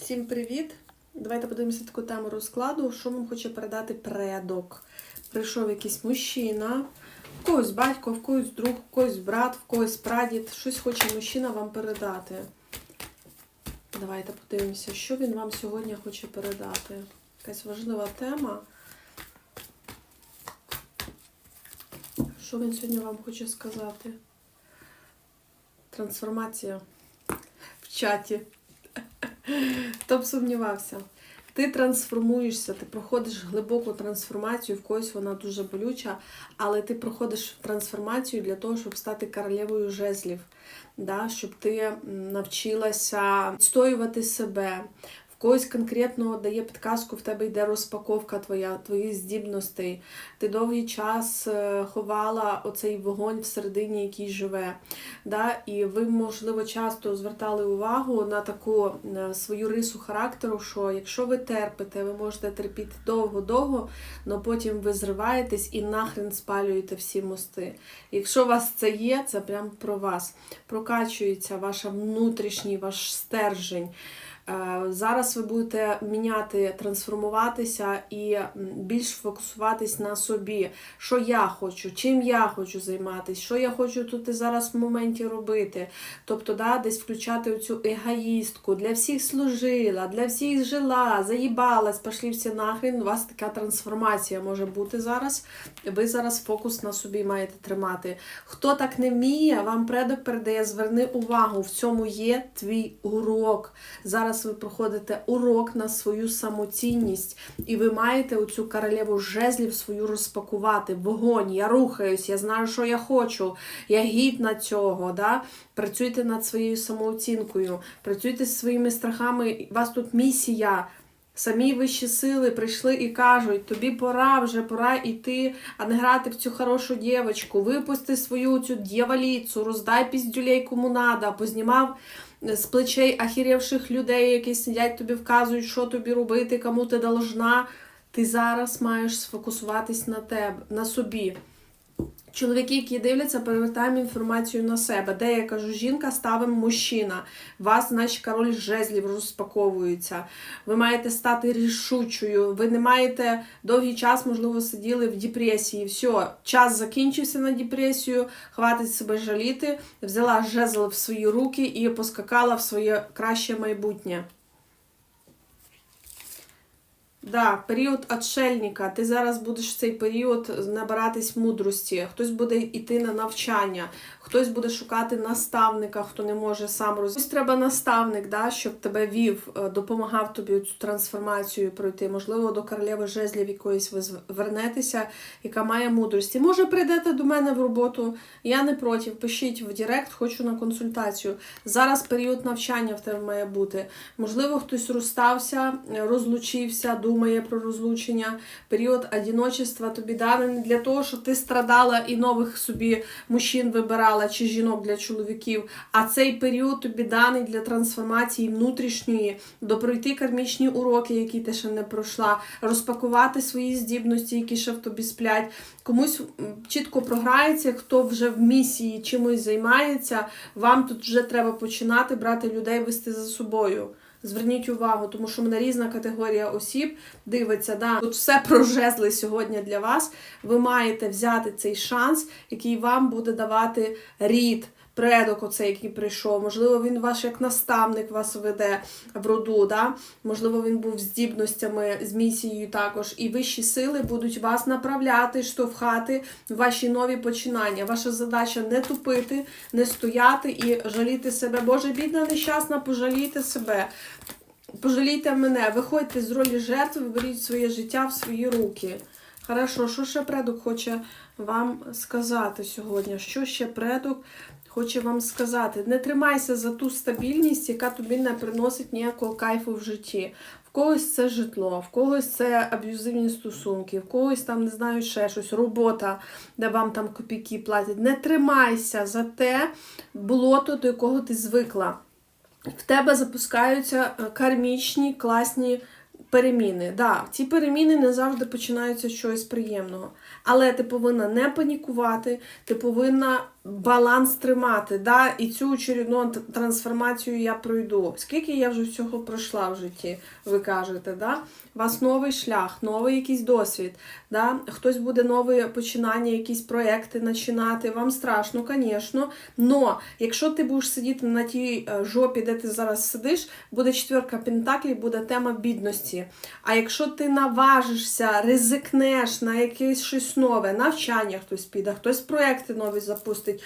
Всім привіт! Давайте подивимося таку тему розкладу, що вам хоче передати предок. Прийшов якийсь мужчина, в когось батько, в когось друг, в когось брат, в когось прадід. Щось хоче мужчина вам передати. Давайте подивимося, що він вам сьогодні хоче передати. Якась важлива тема. Що він сьогодні вам хоче сказати? Трансформація в чаті. Хто б сумнівався? Ти трансформуєшся, ти проходиш глибоку трансформацію, в когось вона дуже болюча, але ти проходиш трансформацію для того, щоб стати королевою жезлів, да? щоб ти навчилася відстоювати себе. Когось конкретно дає підказку, в тебе йде розпаковка твоя, твоїх здібностей. Ти довгий час е, ховала оцей вогонь всередині, який живе. Да? І ви, можливо, часто звертали увагу на таку е, свою рису характеру, що якщо ви терпите, ви можете терпіти довго-довго, але потім ви зриваєтесь і нахрен спалюєте всі мости. Якщо у вас це є, це прям про вас. Прокачується ваша внутрішній, ваш стержень. Е, Зараз ви будете міняти, трансформуватися і більш фокусуватись на собі, що я хочу, чим я хочу займатися, що я хочу тут і зараз в моменті робити. Тобто, да, десь включати оцю егоїстку, для всіх служила, для всіх жила, заїбалась, пошли всі нахрен. У вас така трансформація може бути зараз. Ви зараз фокус на собі маєте тримати. Хто так не вміє, вам предок передає, зверни увагу, в цьому є твій урок. Зараз ви проходите урок на свою самоцінність, і ви маєте оцю королеву жезлів свою розпакувати. Вогонь, я рухаюсь, я знаю, що я хочу, я гідна цього. Да? Працюйте над своєю самооцінкою, працюйте з своїми страхами. У вас тут місія. Самі вищі сили прийшли і кажуть, тобі пора вже, пора йти, а не грати в цю хорошу дівочку. Випусти свою цю дьяволіцу, роздай піздюлей кому надо, познімав з плечей ахірівших людей, які сидять тобі, вказують, що тобі робити, кому ти должна. Ти зараз маєш сфокусуватись на тебе, на собі. Чоловіки, які дивляться, перевертаємо інформацію на себе. Де я кажу, жінка ставимо мужчина. Вас, значить, король жезлів розпаковується. Ви маєте стати рішучою. Ви не маєте довгий час, можливо, сиділи в депресії. Все, час закінчився на депресію, хватить себе жаліти, взяла жезл в свої руки і поскакала в своє краще майбутнє. Да, період отшельника. Ти зараз будеш в цей період набиратись мудрості. Хтось буде йти на навчання, хтось буде шукати наставника, хто не може сам роз... Хтось треба наставник, да, щоб тебе вів, е, допомагав тобі цю трансформацію пройти. Можливо, до королеви жезлів якоїсь ви звернетеся, яка має мудрості. Може, прийдете до мене в роботу. Я не проти. Пишіть в Директ, хочу на консультацію. Зараз період навчання в тебе має бути. Можливо, хтось розстався, розлучився, думає про розлучення. Період одиночества тобі даний для того, щоб ти страдала і нових собі мужчин вибирала чи жінок для чоловіків. А цей період тобі даний для трансформації внутрішньої, до пройти кармічні уроки, які ти ще не пройшла, розпакувати свої здібності, які ще в тобі сплять. Комусь чітко програється, хто вже в місії чимось займається. Вам тут вже треба починати брати людей, вести за собою. Зверніть увагу, тому що мене різна категорія осіб дивиться. Да, Тут все про жезли сьогодні для вас. Ви маєте взяти цей шанс, який вам буде давати рід. Предок, оцей, який прийшов, можливо, він ваш як наставник вас веде в роду, да? можливо, він був здібностями, з місією також. І вищі сили будуть вас направляти, штовхати в ваші нові починання. Ваша задача не тупити, не стояти і жаліти себе. Боже, бідна, нещасна, пожалійте себе. Пожалійте мене, виходьте з ролі жертви, беріть своє життя в свої руки. Хорошо, що ще предок хоче вам сказати сьогодні? Що ще предок хоче вам сказати? Не тримайся за ту стабільність, яка тобі не приносить ніякого кайфу в житті. В когось це житло, в когось це аб'юзивні стосунки, в когось там, не знаю, ще щось, робота, де вам там копійки платять. Не тримайся за те болото, до якого ти звикла. В тебе запускаються е, кармічні, класні переміни. Да, ці переміни не завжди починаються з чогось приємного. Але ти повинна не панікувати, ти повинна баланс тримати. Да? І цю очередну трансформацію я пройду. Скільки я вже всього пройшла в житті, ви кажете, да? У вас новий шлях, новий якийсь досвід. Да? Хтось буде нове починання, якісь проекти починати. Вам страшно, звісно. Но якщо ти будеш сидіти на тій е, жопі, де ти зараз сидиш, буде четверка пентаклів, буде тема бідності. А якщо ти наважишся, ризикнеш на якесь щось нове, навчання хтось піде, хтось проекти нові запустить.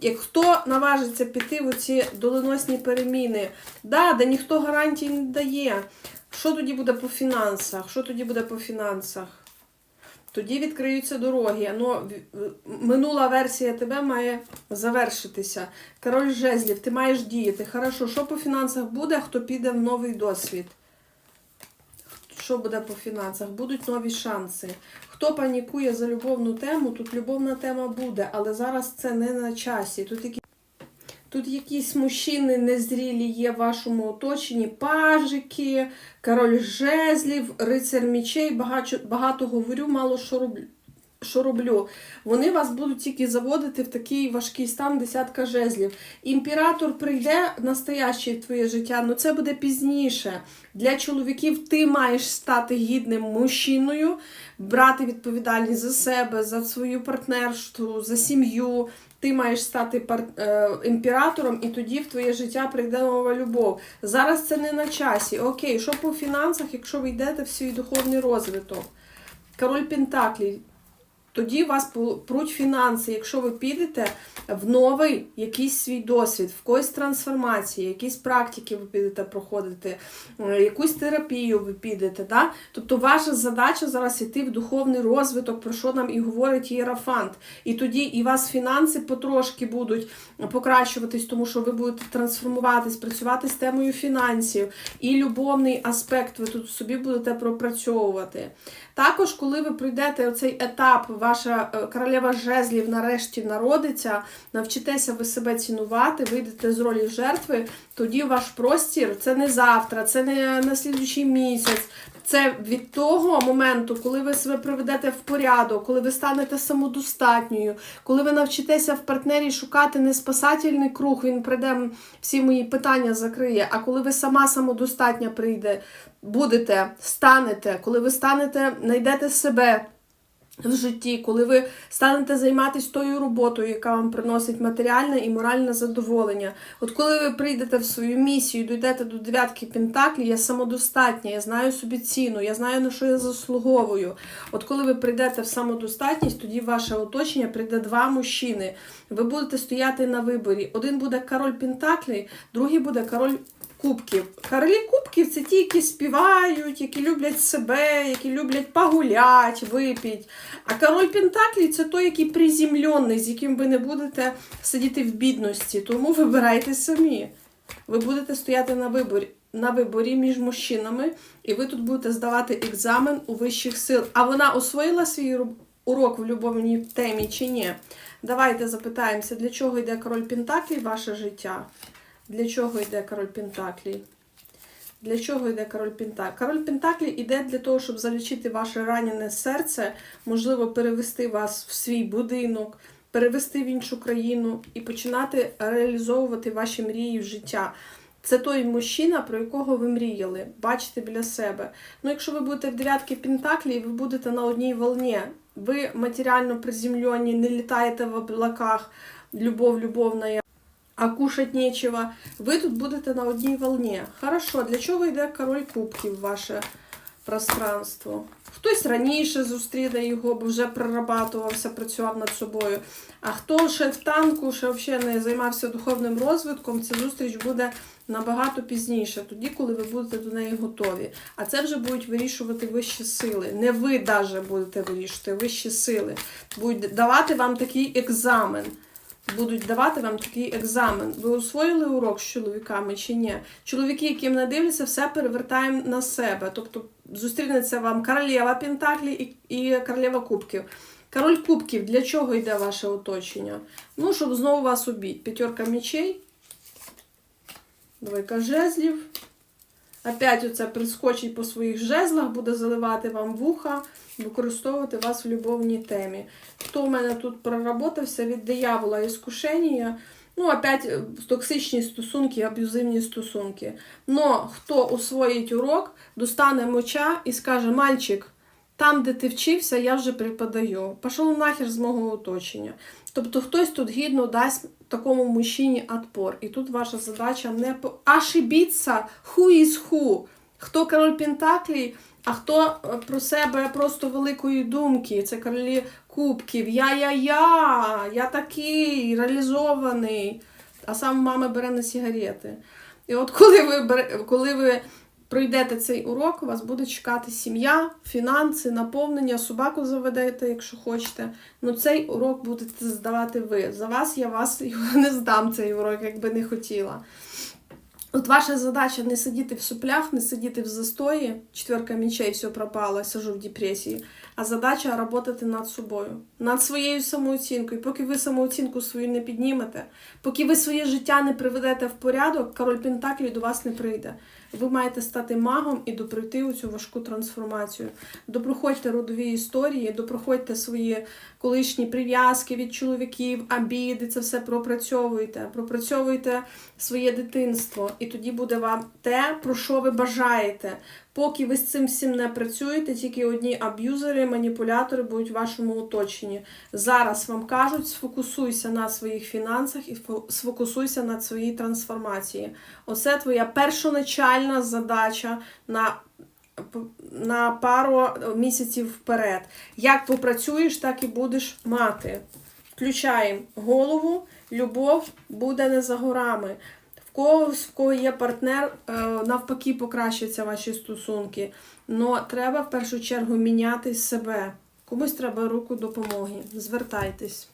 Як хто наважиться піти в оці доленосні переміни, да, де ніхто гарантій не дає. Що тоді буде по фінансах? Що тоді буде по фінансах? Тоді відкриються дороги. Ну, минула версія тебе має завершитися. Король жезлів, ти маєш діяти. Хорошо, що по фінансах буде, хто піде в новий досвід? Що буде по фінансах? Будуть нові шанси. Хто панікує за любовну тему, тут любовна тема буде, але зараз це не на часі. Тут які... Тут якісь мужчини незрілі є в вашому оточенні, пажики, король жезлів, рицар мічей, багато, багато говорю, мало що роблю. Що роблю? Вони вас будуть тільки заводити в такий важкий стан десятка жезлів. Імператор прийде настоящий в твоє життя, але це буде пізніше. Для чоловіків ти маєш стати гідним мужчиною, брати відповідальність за себе, за свою партнерству, за сім'ю. Ти маєш стати е, імператором, і тоді в твоє життя прийде нова любов. Зараз це не на часі. Окей, що по фінансах, якщо ви йдете в свій духовний розвиток? Король Пентаклів. Тоді вас пруть фінанси, якщо ви підете в новий якийсь свій досвід, в когось трансформації, якісь практики ви підете проходити, е, якусь терапію ви підете. Да? Тобто ваша задача зараз йти в духовний розвиток, про що нам і говорить Єрафант. І тоді і вас фінанси потрошки будуть покращуватись, тому що ви будете трансформуватись, працювати з темою фінансів, і любовний аспект ви тут собі будете пропрацьовувати. Також, коли ви пройдете оцей етап, ваша е, королева жезлів нарешті народиться, навчитеся ви себе цінувати, вийдете з ролі жертви, тоді ваш простір це не завтра, це не на слідуючий місяць. Це від того моменту, коли ви себе приведете в порядок, коли ви станете самодостатньою, коли ви навчитеся в партнері шукати не спасательний круг, він прийде всі мої питання закриє. А коли ви сама самодостатня прийде, будете, станете, коли ви станете, знайдете себе в житті, коли ви станете займатися тою роботою, яка вам приносить матеріальне і моральне задоволення. От коли ви прийдете в свою місію, дійдете до дев'ятки пентаклів, я самодостатня, я знаю собі ціну, я знаю на що я заслуговую. От коли ви прийдете в самодостатність, тоді ваше оточення прийде два мужчини. Ви будете стояти на виборі. Один буде король пентаклів, другий буде король кубків. Королі кубків це ті, які співають, які люблять себе, які люблять погулять, випіть. А король Пентаклі це той, який приземлений, з яким ви не будете сидіти в бідності. Тому вибирайте самі. Ви будете стояти на виборі. На виборі між мужчинами, і ви тут будете здавати екзамен у вищих сил. А вона освоїла свій урок в любовній темі чи ні? Давайте запитаємося, для чого йде король Пентаклі в ваше життя? Для чого йде король Пентаклі? Для чого йде король Пентаклі? Король Пентаклі йде для того, щоб залічити ваше ранене серце, можливо, перевести вас в свій будинок, перевести в іншу країну і починати реалізовувати ваші мрії в життя. Це той мужчина, про якого ви мріяли, бачите біля себе. Ну, якщо ви будете в дев'ятки Пентаклі, ви будете на одній волні. Ви матеріально приземлені, не літаєте в облаках, любов, любовна а кушать нечего. Ви тут будете на одній волні. Хорошо, для чого йде король кубків в ваше пространство? Хтось раніше зустріне його, бо вже прорабатувався, працював над собою. А хто ще в танку, ще взагалі не займався духовним розвитком, ця зустріч буде набагато пізніше, тоді, коли ви будете до неї готові. А це вже будуть вирішувати вищі сили. Не ви навіть будете вирішувати, вищі сили. Будуть давати вам такий екзамен будуть давати вам такий екзамен. Ви освоїли урок з чоловіками чи ні? Чоловіки, яким не дивляться, все перевертаємо на себе. Тобто зустрінеться вам королева Пентаклі і, королева Кубків. Король Кубків, для чого йде ваше оточення? Ну, щоб знову вас убити. П'ятерка мечей, двойка жезлів, Опять оце прискочить по своїх жезлах, буде заливати вам вуха, використовувати вас в любовній темі. Хто в мене тут проработався від диявола іскушення, ну, опять е, токсичні стосунки, аб'юзивні стосунки. Но хто усвоїть урок, достане моча і скаже, мальчик, там, де ти вчився, я вже преподаю. Пішов нахер з мого оточення. Тобто хтось тут гідно дасть такому мужчині отпор. І тут ваша задача не по- ошибіться, who is who. Хто король Пентаклі, а хто е, про себе просто великої думки. Це королі кубків. Я-я-я, я такий реалізований. А сам мама бере на сигарети. І от коли ви, коли ви пройдете цей урок, вас буде чекати сім'я, фінанси, наповнення, собаку заведете, якщо хочете. Ну цей урок будете здавати ви. За вас я вас його не здам, цей урок, якби не хотіла. От ваша задача не сидіти в суплях, не сидіти в застої, четверка мечей, все пропало, сижу в депресії. А задача працювати над собою, над своєю самооцінкою. Поки ви самооцінку свою не піднімете, поки ви своє життя не приведете в порядок, король Пентаклів до вас не прийде. Ви маєте стати магом і допройти у цю важку трансформацію. Допроходьте родові історії, допроходьте свої колишні прив'язки від чоловіків, обіди, це все пропрацьовуйте. Пропрацьовуйте своє дитинство, і тоді буде вам те, про що ви бажаєте. Поки ви з цим всім не працюєте, тільки одні аб'юзери, маніпулятори будуть в вашому оточенні. Зараз вам кажуть, сфокусуйся на своїх фінансах і сфокусуйся на своїй трансформації. Оце твоя першоначальна задача на, на пару місяців вперед. Як попрацюєш, так і будеш мати. Включаємо голову, любов буде не за горами. Когось, в кого є партнер, е, навпаки, покращаться ваші стосунки. Но треба в першу чергу міняти себе. Комусь треба руку допомоги. Звертайтесь.